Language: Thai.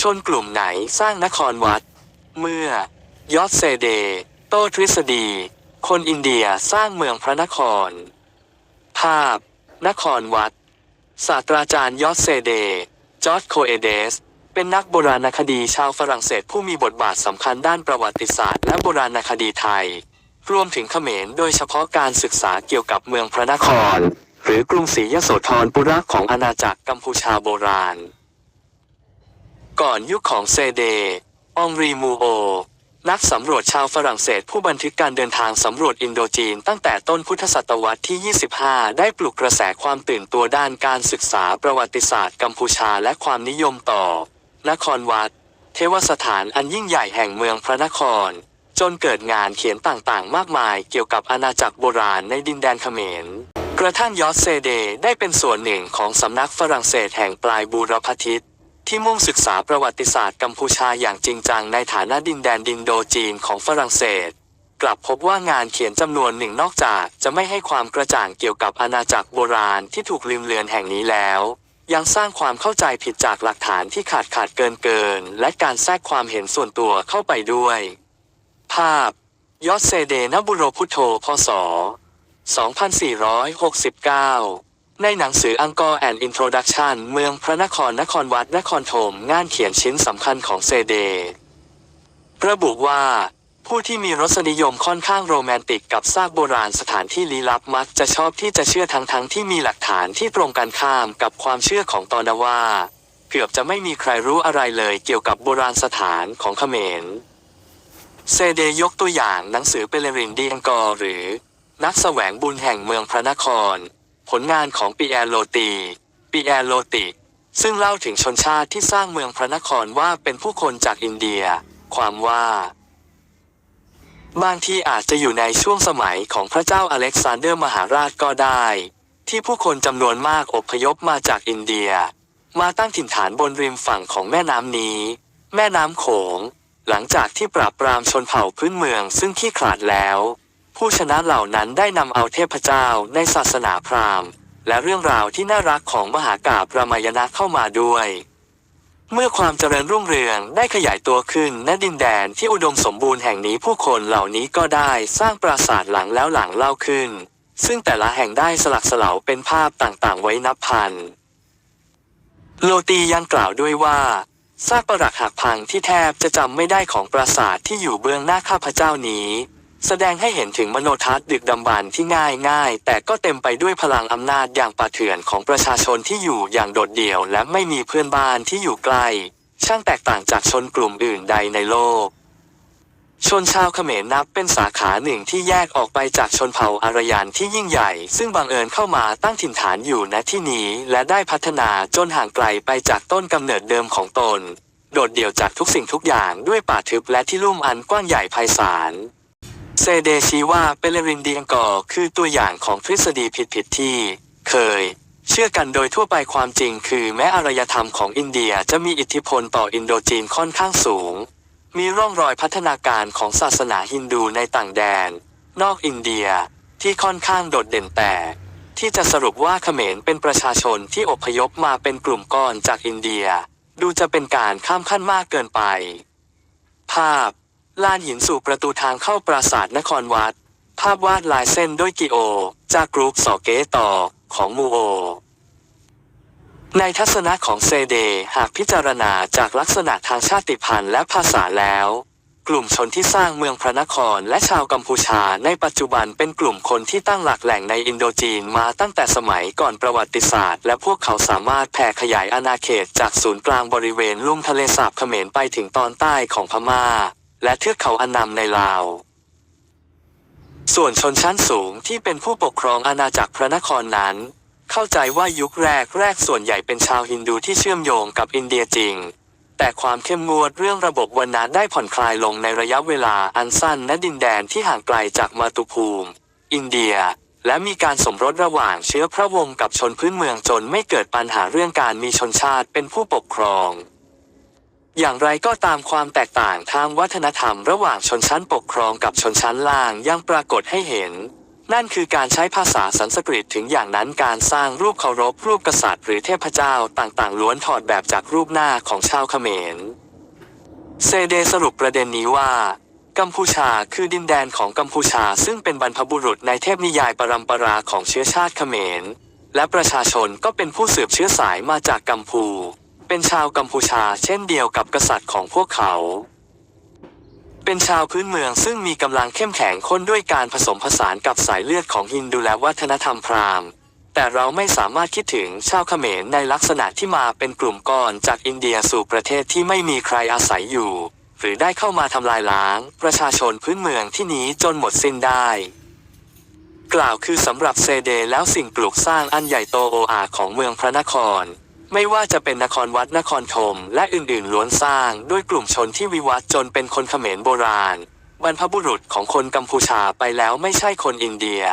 ชนกลุ่มไหนสร้างนครวัด เมื่อยอดเซเด โตทฤษฎี คนอินเดียสร้างเมืองพระนคร ภาพ นครวัด ศาสตราจารย์ยอดเซเด จอร์จโคเอเดส เป็นนักโบราณคดีชาวฝรั่งเศสผู้มีบทบาทสำคัญด้านประวัติศาสตร์และโบราณคดีไทย รวมถึงเขมรโดยเฉพาะการศึกษาเกี่ยวกับเมืองพระนคร หรือกรุงศรียโสธรปุระของอาณาจักรกัมพูชาโบราณ ก่อนยุคของเซเด องรีมูโอ นักสำรวจชาวฝรั่งเศสผู้บันทึกการเดินทางสำรวจอินโดจีนตั้งแต่ต้นพุทธศตวรรษที่ 25 ได้ปลุกกระแสความตื่นตัวด้านการศึกษาประวัติศาสตร์กัมพูชาและความนิยมต่อ นครวัด เทวสถานอันยิ่งใหญ่แห่งเมืองพระนคร จนเกิดงานเขียนต่างๆ มากมายเกี่ยวกับอาณาจักรโบราณในดินแดนเขมร กระทั่งยอสเซเดได้เป็นส่วนหนึ่งของสำนักฝรั่งเศสแห่งปลายบูรพทิศ ที่มุ่งศึกษาประวัติศาสตร์กัมพูชาอย่างจริงจังในฐานะดินแดนดินโดจีนของฝรั่งเศส กลับพบว่างานเขียนจำนวนหนึ่งนอกจากจะไม่ให้ความกระจ่างเกี่ยวกับอาณาจักรโบราณที่ถูกลืมเลือนแห่งนี้แล้ว ยังสร้างความเข้าใจผิดจากหลักฐานที่ขาดขาดเกินเกิน และการแทรกความเห็นส่วนตัวเข้าไปด้วย ภาพ ยอดเซเดนบุโรพุทโธพศ 2469 ในหนังสืออังกอร์แอนด์อินโทรดักชันเมืองพระนครนครวัดนครธมงานเขียนชิ้นสำคัญของเซเดระบุว่า ผู้ที่มีรสนิยมค่อนข้างโรแมนติกกับซากโบราณสถานที่ลี้ลับมักจะชอบที่จะเชื่อทั้งทั้งๆที่มีหลักฐานที่ตรงกันข้ามกับความเชื่อของตอนว่า เกือบจะไม่มีใครรู้อะไรเลยเกี่ยวกับโบราณสถานของเขมร เซเดยกตัวอย่างหนังสือเปเลรินดีอังกอร์หรือ นักแสวงบุญแห่งเมืองพระนคร ผลงานของปีแอโลตีปีแอโลติ ซึ่งเล่าถึงชนชาติที่สร้างเมืองพระนครว่าเป็นผู้คนจากอินเดีย ความว่าบางทีอาจจะอยู่ในช่วงสมัยของพระเจ้าอเล็กซานเดอร์มหาราชก็ได้ ที่ผู้คนจำนวนมากอพยพมาจากอินเดีย มาตั้งถิ่นฐานบนริมฝั่งของแม่น้ำนี้ แม่น้ำโขง หลังจากที่ปราบปรามชนเผ่าพื้นเมืองซึ่งขี้ขลาดแล้ว ผู้ชนะเหล่านั้นได้นำเอาเทพเจ้าในศาสนาพราหมณ์ และเรื่องราวที่น่ารักของมหากาพรามายณะเข้ามาด้วย เมื่อความเจริญรุ่งเรืองได้ขยายตัวขึ้นณดินแดนที่อุดมสมบูรณ์แห่งนี้ผู้คนเหล่านี้ก็ได้สร้างปราสาทหลังแล้วหลังเล่าขึ้น ซึ่งแต่ละแห่งได้สลักสลาวเป็นภาพต่างๆ ไว้นับพันโลตียังกล่าวด้วยว่าซากปรักหักพังที่แทบจะจำไม่ได้ของปราสาทที่อยู่เบื้องหน้าข้าพเจ้านี้ แสดงให้เห็นถึงมโนทัศน์ดึกดำบรรที่ง่ายง่ายแต่ก็เต็มไปด้วยพลังอำนาจอย่างป่าเถื่อนของประชาชนที่อยู่อย่างโดดเดี่ยว และไม่มีเพื่อนบ้านที่อยู่ใกล้ช่างแตกต่างจากชนกลุ่มอื่นใดในโลก ชนชาวเขมรนับเป็นสาขาหนึ่งที่แยกออกไปจากชนเผ่าอารยันที่ยิ่งใหญ่ ซึ่งบังเอิญเข้ามาตั้งถิ่นฐานอยู่ณที่นี้ และได้พัฒนาจนห่างไกลไปจากต้นกำเนิดเดิมของตน โดดเดี่ยวจากทุกสิ่งทุกอย่างด้วยป่าทึบและที่ลุ่มอันกว้างใหญ่ไพศาล ซเดชีว่าเปเลรินดีอังกอร์คือตัวอย่างของทฤษฎีผิดๆที่ เคย เชื่อกันโดยทั่วไปความจริงคือแม้อารยธรรมของอินเดียจะมีอิทธิพลต่ออินโดจีนค่อนข้างสูง มีร่องรอยพัฒนาการของศาสนาฮินดูในต่างแดน นอกอินเดียที่ค่อนข้างโดดเด่นแต่ ที่จะสรุปว่าเขมรเป็นประชาชนที่อพยพมาเป็นกลุ่มก้อนจากอินเดีย ดูจะเป็นการข้ามขั้นมากเกินไป ภาพ ลานหินสู่ประตูทางเข้าปราสาทนครวัด ภาพวาดลายเส้นด้วยกิโอ จากกรุ๊ปสอเกต่อของมูโอ ในทัศนะของเซเด หากพิจารณาจากลักษณะทางชาติพันธุ์และภาษาแล้ว กลุ่มชนที่สร้างเมืองพระนครและชาวกัมพูชาในปัจจุบันเป็นกลุ่มคนที่ตั้งหลักแหล่งในอินโดจีนมาตั้งแต่สมัยก่อนประวัติศาสตร์ และพวกเขาสามารถแผ่ขยายอาณาเขตจากศูนย์กลางบริเวณลุ่มทะเลสาบเขมรไปถึงตอนใต้ของพม่า และเทือกเขาอันนำในลาว ส่วนชนชั้นสูงที่เป็นผู้ปกครองอาณาจักรพระนครนั้น เข้าใจว่ายุคแรกแรกส่วนใหญ่เป็นชาวฮินดูที่เชื่อมโยงกับอินเดียจริง แต่ความเข้มงวดเรื่องระบบวรรณะได้ผ่อนคลายลงในระยะเวลาอันสั้นณดินแดนที่ห่างไกลจากมาตุภูมิ อินเดียและมีการสมรสระหว่างเชื้อพระวงศ์กับชนพื้นเมืองจนไม่เกิดปัญหาเรื่องการมีชนชาติเป็นผู้ปกครอง อย่างไรก็ตามความแตกต่างทางวัฒนธรรมระหว่างชนชั้นปกครองกับชนชั้นล่างยังปรากฏให้เห็น นั่นคือการใช้ภาษาสันสกฤตถึงอย่างนั้นการสร้างรูปเคารพรูปกษัตริย์หรือเทพเจ้าต่างๆ ล้วนถอดแบบจากรูปหน้าของชาวเขมร เซเดสรุปประเด็นนี้ว่า กัมพูชาคือดินแดนของกัมพูชาซึ่งเป็นบรรพบุรุษในเทพนิยายปรัมปราของเชื้อชาติเขมร และประชาชนก็เป็นผู้สืบเชื้อสายมาจากกัมพู เป็นชาวกัมพูชาเช่นเดียวกับกษัตริย์ของพวกเขา เป็นชาวพื้นเมืองซึ่งมีกำลังเข้มแข็งข้นด้วยการผสมผสานกับสายเลือดของฮินดูและวัฒนธรรมพราหมณ์ แต่เราไม่สามารถคิดถึงชาวเขมรในลักษณะที่มาเป็นกลุ่มก้อนจากอินเดียสู่ประเทศที่ไม่มีใครอาศัยอยู่ หรือได้เข้ามาทำลายล้าง ประชาชนพื้นเมืองที่นี้จนหมดสิ้นได้กล่าวคือสำหรับเซเดแล้วสิ่งปลูกสร้างอันใหญ่โตโออาของเมืองพระนคร ไม่ว่าจะเป็นนครวัดนครธมและอื่นๆล้วนสร้างด้วยกลุ่มชนที่วิวัฒน์จนเป็นคนเขมรโบราณ บรรพบุรุษของคนกัมพูชาไปแล้วไม่ใช่คนอินเดีย